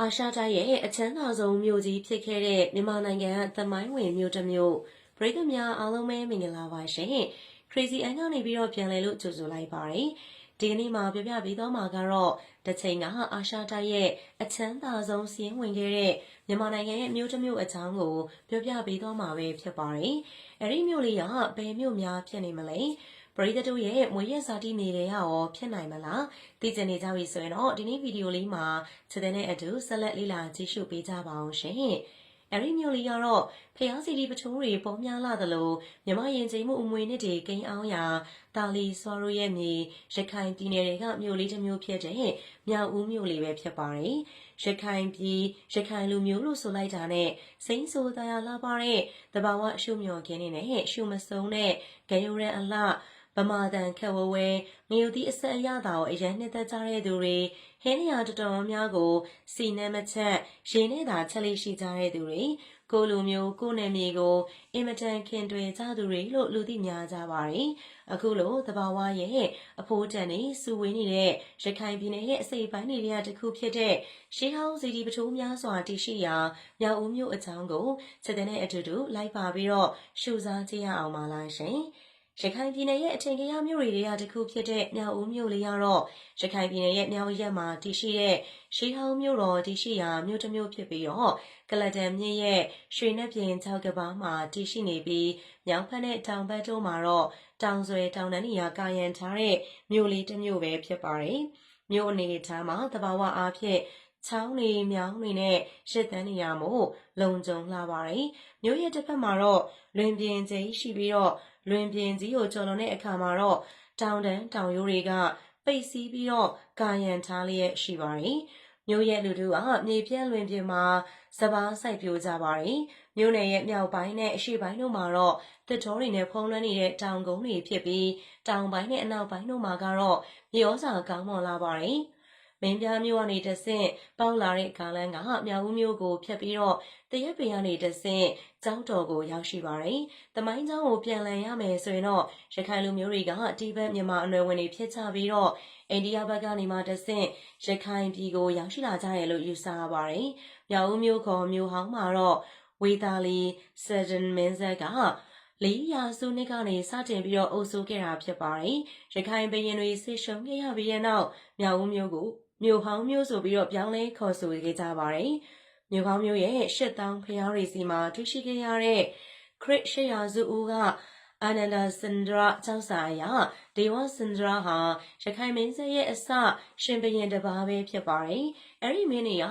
အာရှတိုင်းရဲ့အချမ်းသာဆုံးမြို့ကြီးဖြစ်ခဲ့တဲ့မြန်မာနိုင်ငံသမိုင်းဝင်မြို့တစ်မြို့ပရိသတ်များအားလုံးပဲမင်္ဂလာပါရှင် Crazy Ann ကနေပြီးတော့ပြန်လည်လို့ကြိုဆိုလိုက်ပါတယ်ဒီကနေ့မှာပြပြပေးသွားမှာကတော့တစ်ချိန်ကအာရှတိုင်းရဲ့အချမ်းသာဆုံးစီးရင်ဝင်ခဲ့တဲ့မြန်မာနိုင်ငံရဲ့မြို့တစ်မြို့အကြောင်းကိုပြောပြပေးသွားမှာပဲဖြစ်ပါတယ်အဲ့ဒီမြို့လေးကဘယ်မြို့များဖြစ်နေမလဲ ပရိသတ်တို့ရဲ့မွေးရဇာတိနေတွေရောဖြစ်နိုင်မလားသိချင်နေကြပြီဆိုရင်တော့ဒီနေ့ဗီဒီယိုလေးမှာချက်တဲ့အတူဆက်လက်လေးလာကြည့်ရှုပေးကြပါအောင်ရှင်အဲ့ဒီမျိုးလေးကတော့ဖျားစီဒီပထိုးတွေပေါ်များလာသလိုမြမရင်ချိန်မှုအမွေနှစ်တွေကိန်းအောင်ရာတာလီစောရိုရဲ့မြေရခိုင်ပြည်နယ်တွေကမြို့လေးတစ်မျိုးဖြစ်တဲ့မြောက်ဦးမြို့လေးပဲဖြစ်ပါတယ်ရခိုင်ပြည်ရခိုင်လူမျိုးလို့ဆိုလိုက်တာနဲ့စိမ့်ဆိုတရားလာပါတဲ့တဘာဝရှုမြော်ခင်းနေနဲ့ရှုမစုံတဲ့ဂယုရန်အလှ ဗမာတန်ခက်ဝဝဲငယူသည့်အဆက်အရသာကိုအရန်နှစ်သက်ကြတဲ့သူတွေဟင်းနေရာတော်တော်များကိုစီနေမချက်ရေနဲ့သာချက်လေးရှိကြတဲ့သူတွေကိုလူမျိုးကိုနယ်မြေကိုအင်မတန်ခင်တွင်ကြသူတွေလို့လူသိများကြပါတယ်အခုလိုသဘာဝရဲ့အဖိုးတန်နေစုဝေးနေတဲ့ရခိုင်ပြည်နယ်ရဲ့အစိပ်ပိုင်းတွေကတစ်ခုဖြစ်တဲ့ရှေးဟောင်းစီဒီပထိုးများစွာတည်ရှိရာမြောက်ဦးမြို့အကြောင်းကိုချက်တဲ့အတူတူလိုက်ပါပြီးတော့ရှုစားကြည့်ရအောင်ပါလားရှင် ရခိုင်ပြည်နယ်ရဲ့အထင်ကြီးမြို့တွေကတခုဖြစ်တဲ့မြောက်ဦးမြို့လေးကတော့ရခိုင်ပြည်နယ်ရဲ့မြောက်ရက်မှာတည်ရှိတဲ့ရှေးဟောင်းမြို့တော်တည်ရှိရာမြို့တစ်မြို့ဖြစ်ပြီးတော့ကလတန်မြင့်ရဲ့ရွှေနှက်ပြင်၆ကဘာမှာတည်ရှိနေပြီးမြောက်ဖက်နဲ့တောင်ဘက်တို့မှာတော့တောင်ဆွဲတောင်တန်းနေရာကာယံထားတဲ့မြို့လေးတစ်မြို့ပဲဖြစ်ပါတယ်။မြို့အနေထားမှာတဘာဝအားဖြင့် ချောင်းတွေမြောင်းတွေနဲ့ရှစ်တန်းနေရမို့လုံခြုံလာပါတယ်။မြို့ရဲ့တစ်ဖက်မှာတော့လွင်ပြင်ကျိရှိပြီးတော့လွင်ပြင်ကြီးကိုကျော်လွန်တဲ့အခါမှာတော့တောင်တန်းတောင်ရိုးတွေကပိတ်စည်းပြီးတော့ကာယံထားလျက်ရှိပါတယ်။မြို့ရဲ့လူတို့ကမြေပြန့်လွင်ပြင်မှာစပားစိုက်ပျိုးကြပါတယ်။မြို့နယ်ရဲ့မြောက်ပိုင်းနဲ့အရှေ့ပိုင်းတို့မှာတော့တစ်တော်တွေနဲ့ဖုံးလွှမ်းနေတဲ့တောင်ကုန်းတွေဖြစ်ပြီးတောင်ပိုင်းနဲ့အနောက်ပိုင်းတို့မှာကတော့မြေဩဇာကောင်းမွန်လာပါတယ်။ မင်းပြားမျိုးကနေတဆင့်ပေါက်လာတဲ့ကားလန်းကမြောက်ဦးမျိုးကိုဖြတ်ပြီးတော့တရက်ပင်ကနေတဆင့်ကျောင်းတော်ကိုရောက်ရှိပါတယ်။တမိုင်းကျောင်းကိုပြန်လည်ရမယ်ဆိုရင်တော့ရခိုင်လူမျိုးတွေကတိဘက်မြန်မာအနွယ်ဝင်တွေဖြစ်ကြပြီးတော့အိန္ဒိယဘက်ကနေမှတဆင့်ရခိုင်ပြည်ကိုရောက်ရှိလာကြတယ်လို့ယူဆရပါတယ်။မြောက်ဦးမျိုးခေါ်မျိုးဟောင်းမှာတော့ဝေသာလီဆယ်ဒန်မင်းဆက်ကလေးရာစုနှစ်ကနေစတင်ပြီးတော့အုပ်စိုးခဲ့တာဖြစ်ပါတယ်။ရခိုင်ဘရင်တွေဆစ်ရှုံခဲ့ရပြီးတဲ့နောက်မြောက်ဦးမျိုးကို မြို့ဟောင်းမျိုးဆိုပြီးတော့ပြောင်းလဲခေါ်ဆိုခဲ့ကြပါတယ်။မြို့ဟောင်းမျိုးရဲ့ရှစ်တောင်းဖျားတွေစီမှာတွေ့ရှိခဲ့ရတဲ့ခရစ်ရှရာဇူဦးကအာနန္ဒာစန္ဒရာကျောက်စာအရဒေဝစန္ဒရာဟာရခိုင်မင်းဆက်ရဲ့အစရှင်ဘရင်တစ်ပါးပဲဖြစ်ပါတယ်။အဲ့ဒီမင်းနေရ